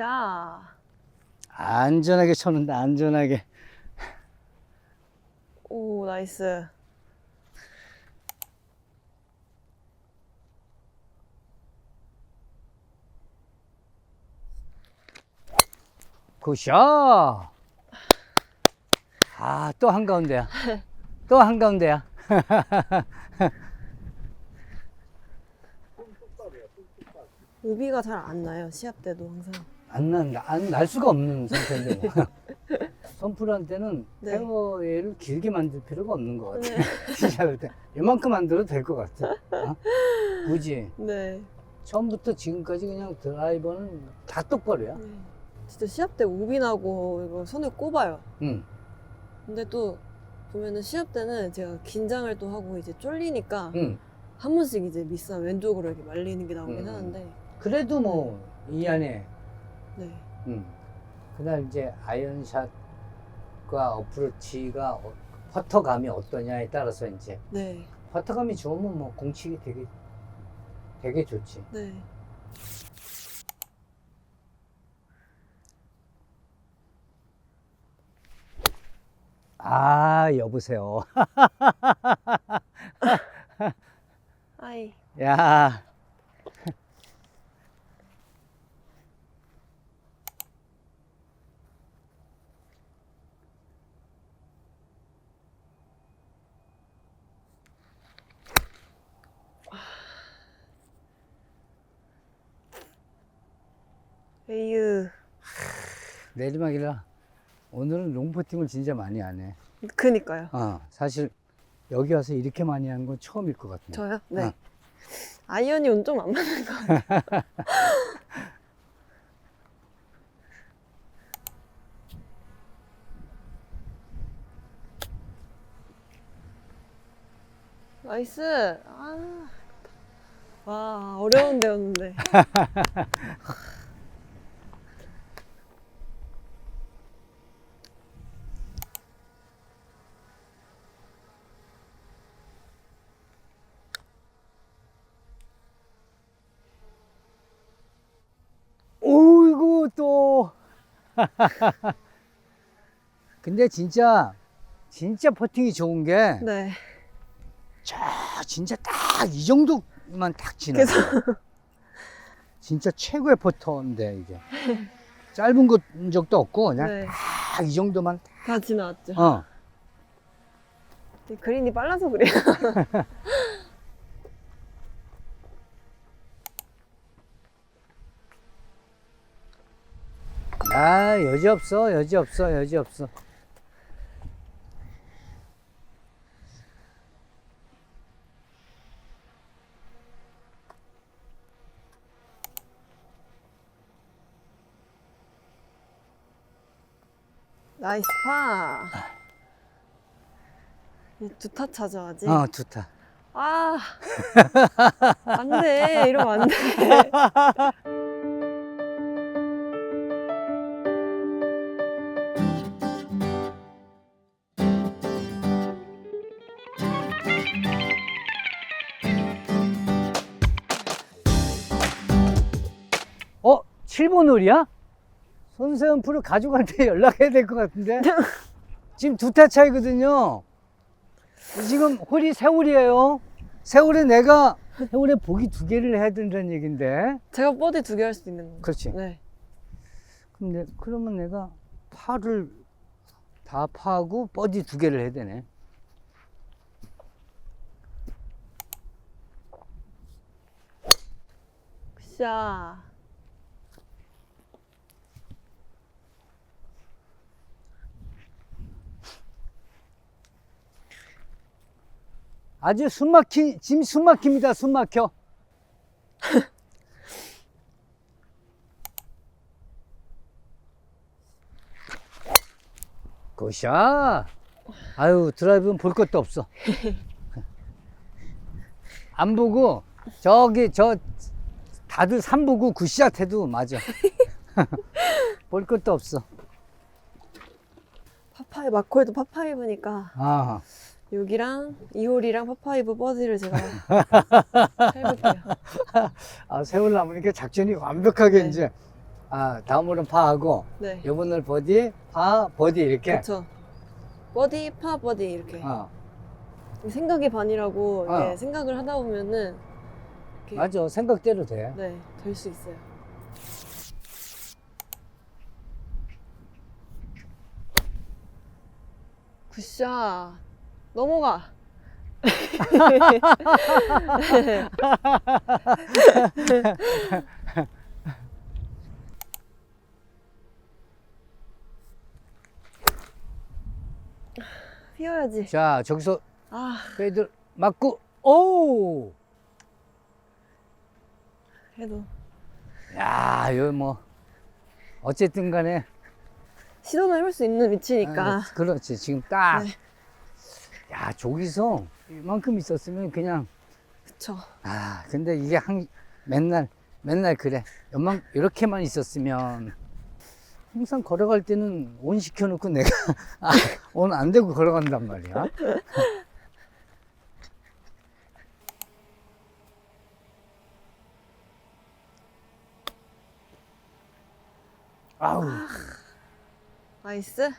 샤. 안전하게 쳤는데 안전하게. 오, 나이스. 굿샷. 아, 또 한가운데야. 또 한가운데야. 오비가 잘 안 나요. 시합 때도 항상. 안 난다. 안 날 수가 없는 상태인데. 뭐. 선풀한테는 네. 페어웨이를 길게 만들 필요가 없는 것 같아. 네. 시작할 때. 이만큼 만들어도 될 것 같아. 어? 굳이. 네. 처음부터 지금까지 그냥 드라이버는 다 똑바로야. 네. 진짜 시합 때 나고 이거 손에 꼽아요. 응. 근데 또 보면은 시합 때는 제가 긴장을 또 하고 이제 쫄리니까 응. 한 번씩 이제 미스한 왼쪽으로 이렇게 말리는 게 나오긴 음. 하는데 그래도 뭐, 이 안에, 네. 응. 그날 이제 아이언샷과 어프로치가 어- 퍼터감이 어떠냐에 따라서 이제 네. 퍼터감이 좋으면 뭐 공치기 되게 되게 좋지. 네. 아 여보세요. 아이. 야. 에휴. 내리막이라 오늘은 롱퍼팅을 진짜 많이 안 해. 그니까요. 어, 사실 여기 와서 이렇게 많이 한 건 처음일 것 같네. 저요? 네. 어. 아이언이 오늘 좀안 맞는 것 같아요. 나이스. 아. 와, 어려운 데였는데. 오이고 또. 근데 진짜 진짜 퍼팅이 좋은 게 네. 자, 진짜 딱 이 정도만 딱 지나. 그래서 진짜 최고의 퍼터인데 이게. 짧은 것 적도 없고 그냥 네. 딱 이 정도만. 다 지나왔죠. 어. 그린이 빨라서 그래요. 아, 여지 없어. 여지 없어. 여지 없어. 나이스 파. 두타 찾아야지. 어, 좋다. 아, 안 돼. 이러면 안 돼. 어, 7번 홀이야? 손세현 프로 가족한테 연락해야 될 것 같은데? 지금 두 타 차이거든요. 지금 홀이 세홀이에요. 세홀에 내가 세홀에 보기 두 개를 해야 된다는 얘긴데. 제가 버디 두 개 할 수 있는 거. 그렇지. 네. 근데 그러면 내가 파를 다 파하고 버디 두 개를 해야 되네. 굿 아주 숨막히, 지금 숨막힙니다. 숨막혀. 굿샷. 아유, 드라이브는 볼 것도 없어. 안 보고, 저기, 저, 다들 산 보고 굿샷 해도 맞아. 볼 것도 없어. 파파이 마코에도 파파이브니까 아, 여기랑 이홀이랑 파파이브 버디를 제가 해볼게요. 아 세월 남으니까 작전이 완벽하게 네. 이제 아, 다음으로는 파하고, 네. 요번을 버디, 파, 버디 이렇게. 그쵸. 버디, 파, 버디 이렇게. 어, 생각이 반이라고 어. 이렇게 생각을 하다 보면은 이렇게 맞아. 생각대로 돼. 네, 될 수 있어요. 굿샷. 넘어가. 피워야지. 자, 저기서 아, 페이드 맞고, 오! 그래도 야, 이거 뭐, 어쨌든 간에. 시도는 해볼 수 있는 위치니까. 아, 그렇지. 지금 딱. 네. 야, 저기서 이만큼 있었으면 그냥, 그쵸. 아, 근데 이게 한, 맨날, 맨날 그래. 연만, 이렇게만 있었으면. 항상 걸어갈 때는 온 시켜놓고 내가, 아, 온안 되고 걸어간단 말이야. 아우, 나이스.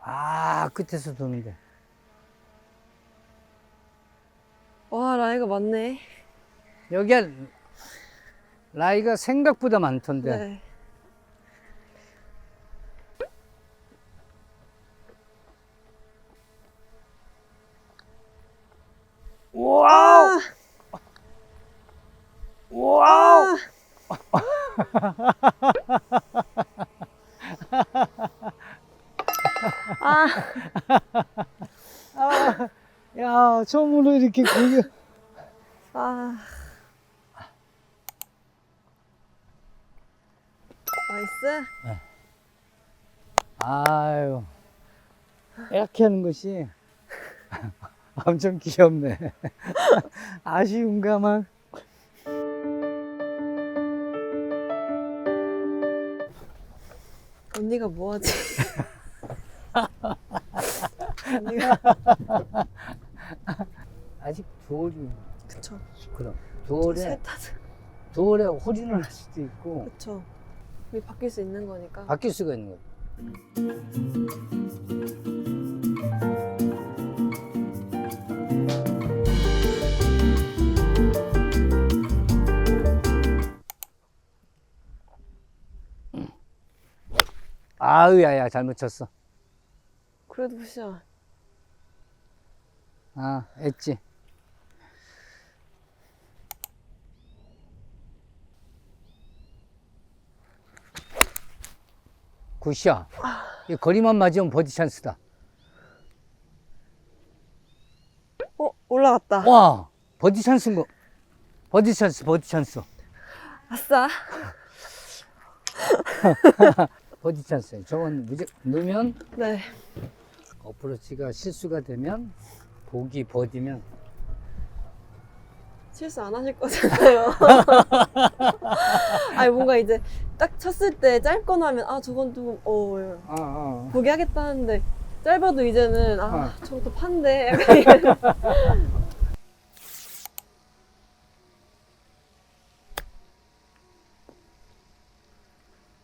아, 끝에서 도는데. 와, 라이가 많네. 여기가 라이가 생각보다 많던데. 네. 와우! 와우! 아, 야, 처음으로 이렇게 공격. 아. 나이스. 아유, 이렇게 하는 것이 엄청 귀엽네. 아쉬운가 막. 언니가 뭐하지? 언니가 아직 돌이, 그쵸. 그럼. 살타서 돌에 홀인을 할 수도 있고, 그쵸. 우리 바뀔 수 있는 거니까. 바뀔 수가 있는 거야. 아유, 야야, 잘못 쳤어. 그래도 굿샷. 아, 엣지. 굿샷. 이 거리만 맞으면 버디 찬스다. 어, 올라갔다. 와, 버디 찬스인 거. 버디 찬스, 버디 찬스. 아싸. 버디 찬스. 저건 무조 넣으면 네. 어프로치가 실수가 되면 보기 버디면 실수 안 하실 거잖아요. 아니, 뭔가 이제 딱 쳤을 때 짧거나 하면, 아, 저건 좀, 어, 아, 아. 보기 하겠다는데, 짧아도 이제는, 아, 어. 저것도 판데. 약간 이런.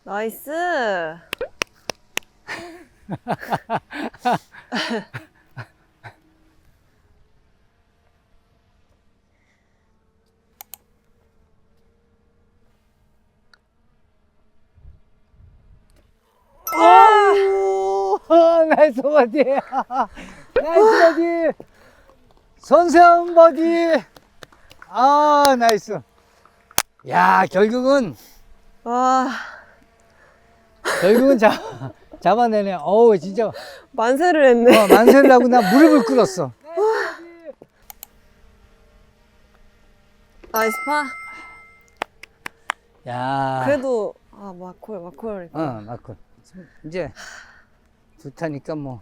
나이스. 오, 나이스 버디. 나이스 버디. 선세원 버디. 아, 나이스. 야, 결국은, 와, 결국은 잡, 잡아내네. 어우, 진짜. 어, 만세를 했네. 만세를 하고 나 무릎을 꿇었어. 나이스 파. 야. 그래도, 아, 마콜, 마콜. 어, 맞고. 이제 좋다니까 뭐.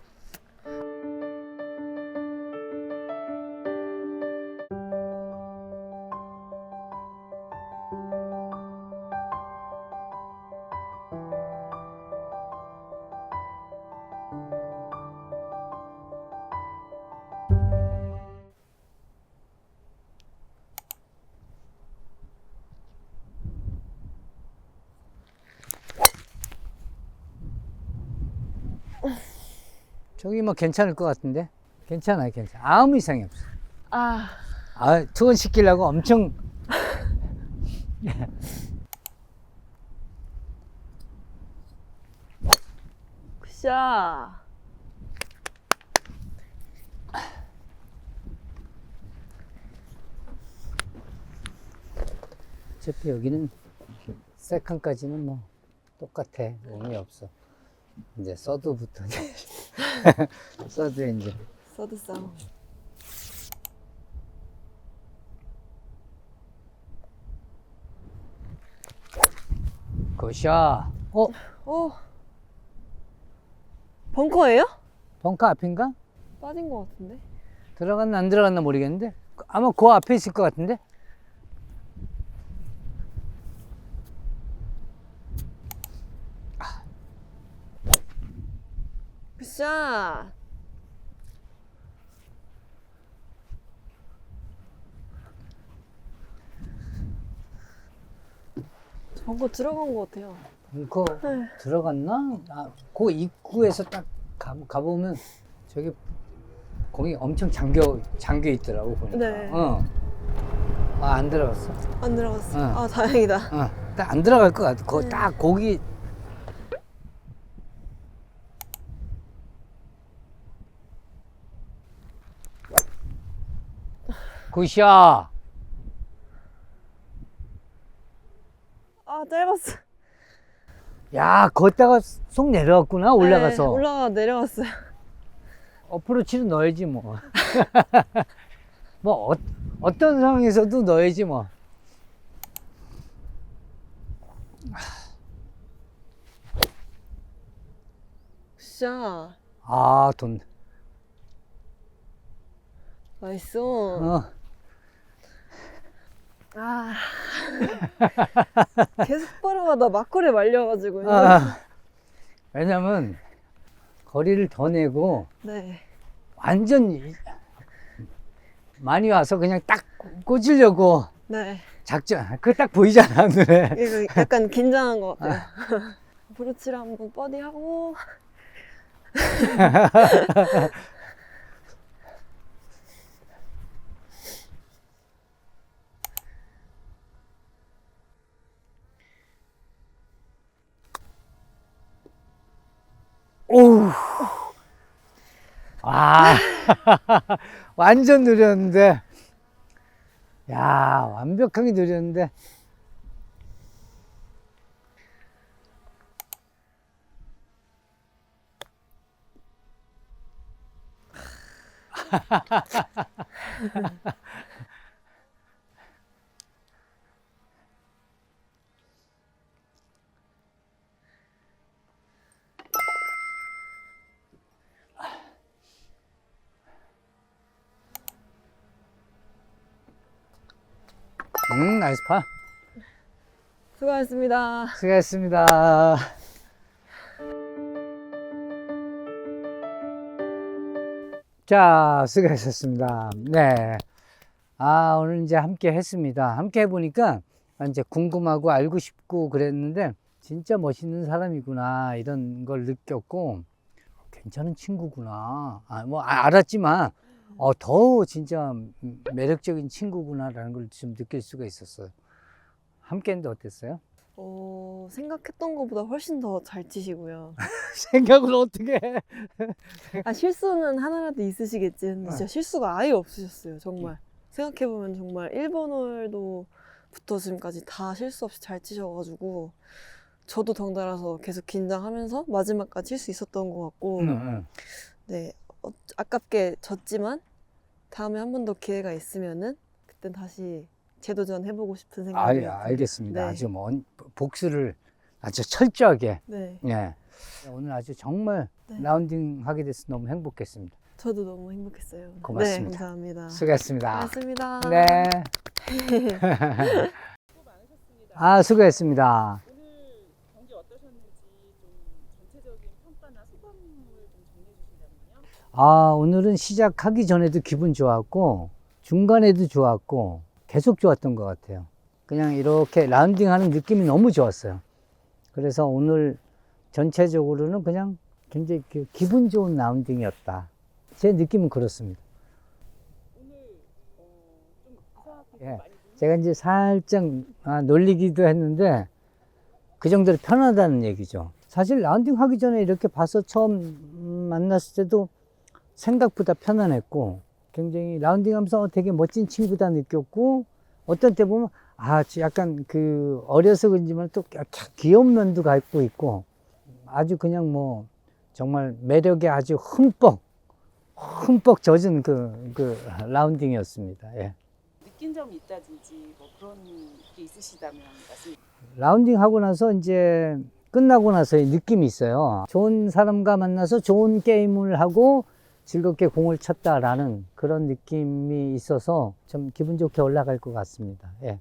저기 뭐 괜찮을 것 같은데? 괜찮아요, 괜찮아. 아무 이상이 없어. 아, 아, 투혼 시키려고 엄청. 굿샷. 어차피 여기는 세컨까지는 뭐 똑같아. 의미 없어. 이제 서드부터. 서드에 이제. 서드 싸움. 굿샷. 어? 어. 벙커예요? 벙커 앞인가? 빠진 것 같은데. 들어갔나 안 들어갔나 모르겠는데 아마 그 앞에 있을 것 같은데 굿샷. 벙커 들어간 것 같아요. 벙커 네. 들어갔나? 아, 그 입구에서 딱 가, 가보면 저기 거기 엄청 잠겨 잠겨 있더라고 보니까 네. 어. 아, 안 들어갔어. 안 들어갔어. 응. 아, 다행이다. 어, 딱 안 들어갈 것 같아. 거, 네. 딱 거기 굿샷. 아, 짧았어. 야, 걷다가 속 내려갔구나, 올라가서. 네, 올라가 내려갔어요. 어프로치는 넣어야지, 뭐. 뭐, 어, 어떤 상황에서도 넣어야지, 뭐. 굿샷. 아, 돈. 나이스. 어. 아. 계속 빠르마다 막걸리 말려가지고. 아, 왜냐면, 거리를 더 내고, 네. 완전 이- 많이 와서 그냥 딱 꽂으려고 네. 작전, 그거 딱 보이잖아, 눈에. 이거 약간 긴장한 것 같아요. 브로치를 한번 버디 하고. 오우. 아, 완전 느렸는데. 야, 완벽하게 느렸는데. 음, 나이스 파. 수고하셨습니다. 수고했습니다. 자, 수고하셨습니다. 네. 아, 오늘 이제 함께 했습니다. 함께 해보니까 이제 궁금하고 알고 싶고 그랬는데 진짜 멋있는 사람이구나 이런 걸 느꼈고 괜찮은 친구구나. 아, 뭐 아- 알았지만 어, 더 진짜 매력적인 친구구나라는 걸 좀 느낄 수가 있었어요. 함께 했는데 어땠어요? 어, 생각했던 것보다 훨씬 더 잘 치시고요. 생각을 어떻게 해? 아, 실수는 하나라도 있으시겠지. 근데 진짜 실수가 아예 없으셨어요. 정말. 생각해보면 정말 1번 홀도 부터 지금까지 다 실수 없이 잘 치셔가지고 저도 덩달아서 계속 긴장하면서 마지막까지 칠 수 있었던 것 같고 응, 응. 네 어, 아깝게 졌지만 다음에 한 번 더 기회가 있으면은 그땐 다시 재도전 해보고 싶은 아, 생각이 예, 알겠습니다. 네. 아주 뭐 복수를 아주 철저하게. 네 예. 오늘 아주 정말 네. 라운딩 하게 돼서 너무 행복했습니다. 저도 너무 행복했어요. 고맙습니다. 네, 감사합니다. 수고했습니다. 고맙습니다. 네. 아, 수고했습니다. 오늘 경기 어떠셨는지 좀 전체적인 평가나 소감을 좀 정리해 주신다면요. 아, 오늘은 시작하기 전에도 기분 좋았고, 중간에도 좋았고, 계속 좋았던 것 같아요. 그냥 이렇게 라운딩 하는 느낌이 너무 좋았어요. 그래서 오늘 전체적으로는 그냥 굉장히 그 기분 좋은 라운딩이었다. 제 느낌은 그렇습니다. 어, 예. 제가 이제 살짝 아, 놀리기도 했는데 그 정도로 편하다는 얘기죠. 사실 라운딩 하기 전에 이렇게 봐서 처음 음, 만났을 때도 생각보다 편안했고 굉장히 라운딩 하면서 되게 멋진 친구다 느꼈고 어떤 때 보면 아 약간 그 어려서 그런지만 또 귀여운 면도 갖고 있고 아주 그냥 뭐 정말 매력에 아주 흠뻑 흠뻑 젖은 그, 그 라운딩이었습니다. 예. 느낀 점이 있다든지 뭐 그런 게 있으시다면 말씀. 라운딩 하고 나서 이제 끝나고 나서의 느낌이 있어요. 좋은 사람과 만나서 좋은 게임을 하고 즐겁게 공을 쳤다라는 그런 느낌이 있어서 좀 기분 좋게 올라갈 것 같습니다. 예.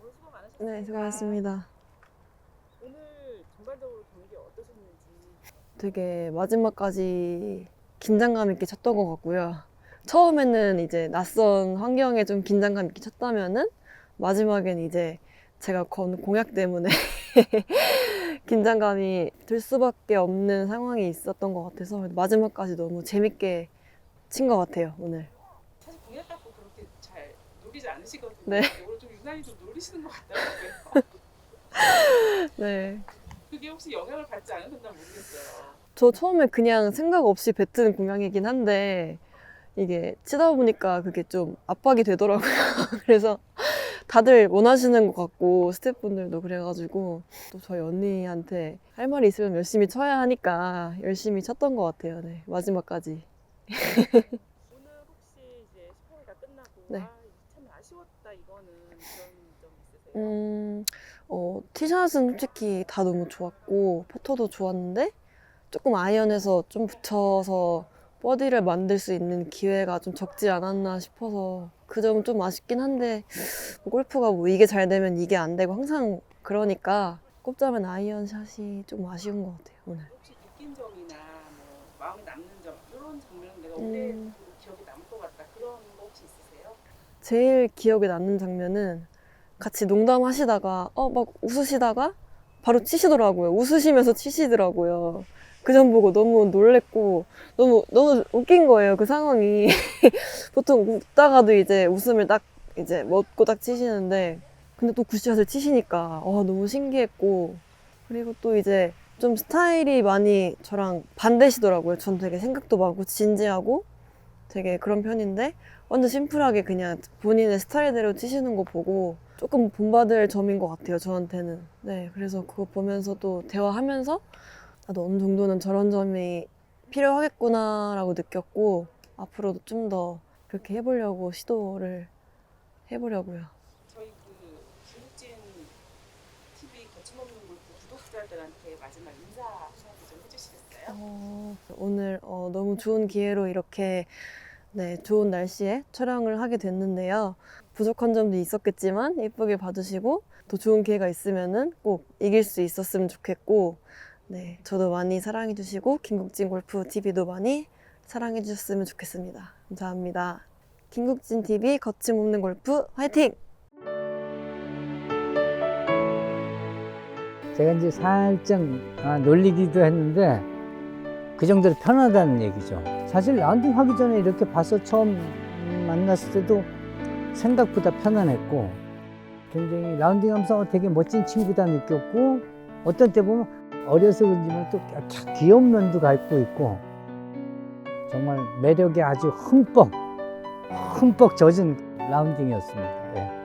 오늘 수고 많으셨습니다. 네, 수고하셨습니다. 오늘 전반적으로 경기 어떠셨는지. 되게 마지막까지 긴장감 있게 쳤던 것 같고요. 처음에는 이제 낯선 환경에 좀 긴장감 있게 쳤다면은 마지막엔 이제 제가 건 공약 때문에 긴장감이 들 수밖에 없는 상황이 있었던 것 같아서 마지막까지 너무 재밌게 친 것 같아요, 오늘. 사실 공약 갖고 그렇게 잘 노리지 않으시거든요. 네. 오늘 좀 유난히 좀 노리시는 것 같더라고요. 네. 그게 혹시 영향을 받지 않으셨나 모르겠어요. 저 처음에 그냥 생각 없이 뱉은 공약이긴 한데 이게 치다 보니까 그게 좀 압박이 되더라고요. 그래서 다들 원하시는 것 같고 스태프분들도 그래가지고 또 저희 언니한테 할 말이 있으면 열심히 쳐야 하니까 열심히 쳤던 것 같아요. 네, 마지막까지. 오늘 혹시 이제 18회가 끝나고 네. 아, 참 아쉬웠다 이거는 그런 점 있으세요? 음, 어, 티샷은 솔직히 다 너무 좋았고 퍼터도 좋았는데 조금 아이언에서 좀 붙여서 버디를 만들 수 있는 기회가 좀 적지 않았나 싶어서 그 점은 좀 아쉽긴 한데 뭐 골프가 뭐 이게 잘 되면 이게 안 되고 항상 그러니까 꼽자면 아이언 샷이 좀 아쉬운 것 같아요 오늘. 혹시 느낀 점이나 뭐 마음에 남는 점 이런 장면은 내가 올해 음. 기억에 남을 것 같다 그런 거 혹시 있으세요? 제일 기억에 남는 장면은 같이 농담하시다가 어 막 웃으시다가 바로 치시더라고요. 웃으시면서 치시더라고요. 그 점 보고 너무 놀랬고 너무 너무 웃긴 거예요. 그 상황이 보통 웃다가도 이제 웃음을 딱 이제 먹고 딱 치시는데 근데 또 굿샷을 치시니까 어 너무 신기했고 그리고 또 이제 좀 스타일이 많이 저랑 반대시더라고요. 전 되게 생각도 많고 진지하고 되게 그런 편인데 완전 심플하게 그냥 본인의 스타일대로 치시는 거 보고 조금 본받을 점인 것 같아요, 저한테는. 네, 그래서 그거 보면서 또 대화하면서 나도 어느 정도는 저런 점이 필요하겠구나라고 느꼈고 앞으로도 좀 더 그렇게 해보려고 시도를 해보려고요. 저희 그 중국진 TV 거침없는 골프 구독자들한테 마지막 인사 한마디 좀 해주시겠어요? 어, 오늘 어, 너무 좋은 기회로 이렇게 네, 좋은 날씨에 촬영을 하게 됐는데요. 부족한 점도 있었겠지만 예쁘게 봐주시고 또 좋은 기회가 있으면은 꼭 이길 수 있었으면 좋겠고 네, 저도 많이 사랑해 주시고 김국진 골프 TV도 많이 사랑해 주셨으면 좋겠습니다. 감사합니다. 김국진 TV 거침없는 골프 화이팅! 제가 이제 살짝 아, 놀리기도 했는데 그 정도로 편하다는 얘기죠. 사실 라운딩 하기 전에 이렇게 봐서 처음 음, 만났을 때도 생각보다 편안했고 굉장히 라운딩 하면서 되게 멋진 친구다 느꼈고 어떤 때 보면 어려서 그런지만 또 귀여운 면도 갖고 있고 정말 매력에 아주 흠뻑 흠뻑 젖은 라운딩이었습니다. 예.